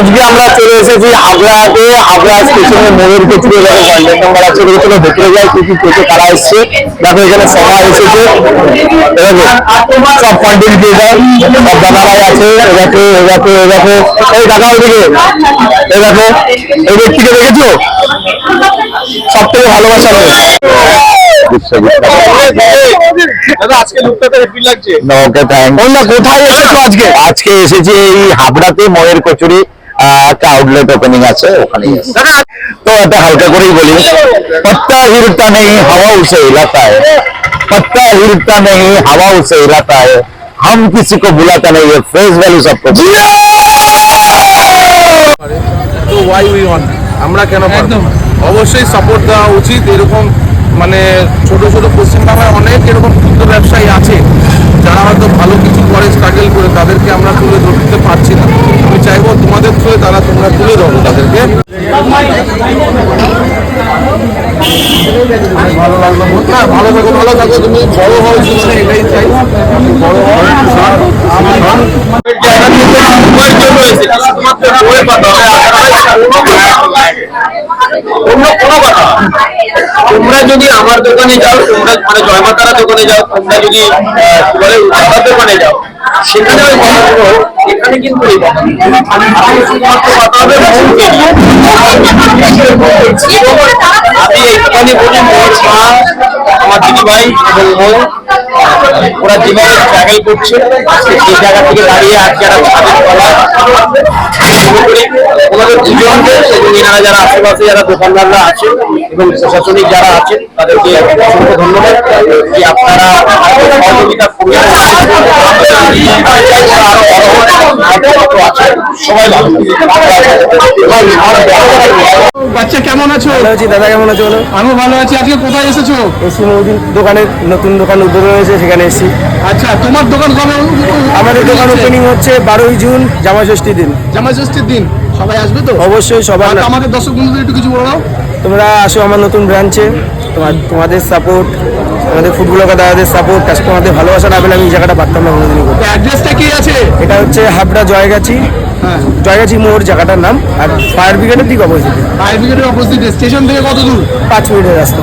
আজকে আমরা চলে এসেছি হাবড়াতে হাবড়া স্টেশনে মোড়ের পেছনে দেখো কন্ট্যাক্ট নাম্বার আছে ওগুলো ভেতরে যাই কি কি পেতে কারা এসছে। দেখো এখানে সবাই এসেছে। সব কন্টেন্ট ক্রিয়েটার সব দাদারাই আছে। এ দেখো এ দেখো এ দেখো। এই দাদা ওইদিকে এ দেখো এই ব্যক্তিকে দেখেছ? সব থেকে ভালোবাসা কোথায় এসেছ আজকে? আজকে এসেছি এই হাবড়াতে ময়ের কচুরি। একটা আউটলেট ওপেনিং আছে ওখানে তো এটা হালকা করেই বলি। পত্তা হিরতা নেই হাওয়া উসে ইলাকা পত্তা হিরতা নেই হাওয়া উসে ইলাকা হাম কিসি কো বুলাতা নেই ফ্রেশ ভ্যালু সবকো তো ওয়াই ওয়ান আমরা কেন অবশ্যই সাপোর্ট দেওয়া উচিত। এরকম মানে ছোট ছোট পশ্চিমবাংলায় অনেক এরকম ক্ষুদ্র ব্যবসায়ী আছে। যারা হয়তো ভালো কিছু করে স্ট্রাগল করে তাদেরকে আমরা তুলে ধরতে ভালো লাগল না ভালো থাকো ভালো থাকো তুমি বড় হও জীবনে এটাই চাই বড় হও অন্য কোনো কথা তোমরা যদি আমার দোকানে যাও তোমরা মানে জয়মাতারা দোকানে যাও তোমরা যদি বলে দোকানে যাও সেখানে ওই কথাগুলো এখানে কিন্তু এই। আমি শুধুমাত্র কথা হবে আমি এখানে বলি মোর মা, আমার দিদি ভাই এবং ওরা যেভাবে ট্রাভেল করছে, সেই জায়গা থেকে দাঁড়িয়ে আজকে একটা ছাদের করি ওনাদের দুজনকে, এবং এনারা যারা আশেপাশে যারা দোকানদাররা আছেন এবং প্রশাসনিক যারা আছেন তাদেরকে অসংখ্য ধন্যবাদ। যে আপনারা সহযোগিতা করে আরও বড় হন আছে সবাই ভালো বাচ্চা কেমন আছো? ভালো আছি দাদা কেমন আছো বলো? ভালো আছি। আজকে কোথায় এসেছ? এসি নতুন দোকান উদ্বোধন হয়েছে সেখানে এসেছি। আচ্ছা তোমার দোকান কবে আমাদের দোকান ওপেনিং হচ্ছে বারোই জুন জামা ষষ্ঠী দিন। জামাই ষষ্ঠীর দিন। সবাই আসবে তো? অবশ্যই সবাই আমাদের দর্শক বন্ধুদের একটু কিছু বলো তোমরা আসো আমার নতুন ব্রাঞ্চে। তোমার তোমাদের সাপোর্ট আমাদের ফুটবল দাদাদের সাপোর্ট কাস্টমারদের ভালোবাসা না পেলে আমি এই জায়গাটা পারতাম না কোনোদিনই করতে। অ্যাড্রেসটা কি আছে? এটা হচ্ছে হাবড়া জয়গাছি। হ্যাঁ। জয়গাছি মোড় জায়গাটার নাম। আর ফায়ার ব্রিগেডের ঠিক অপোজিটে ফায়ার ব্রিগেডের অপোজিটে স্টেশন থেকে কত দূর? পাঁচ মিনিটের রাস্তা।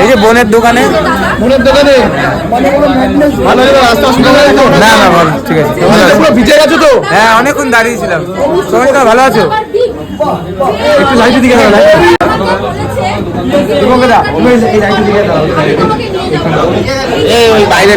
এই যে বোনের দোকানে? মনের দোকানে? ভালো রাস্তা অসুবিধা না না ভালো ঠিক আছে। পুরো ভিজে গেছো তো? হ্যাঁ অনেকক্ষণ দাঁড়িয়েছিলাম। সবাই তো ভালো আছো? একটু লাইটের দিকে দাও দিকে দাও এই ওই বাইরে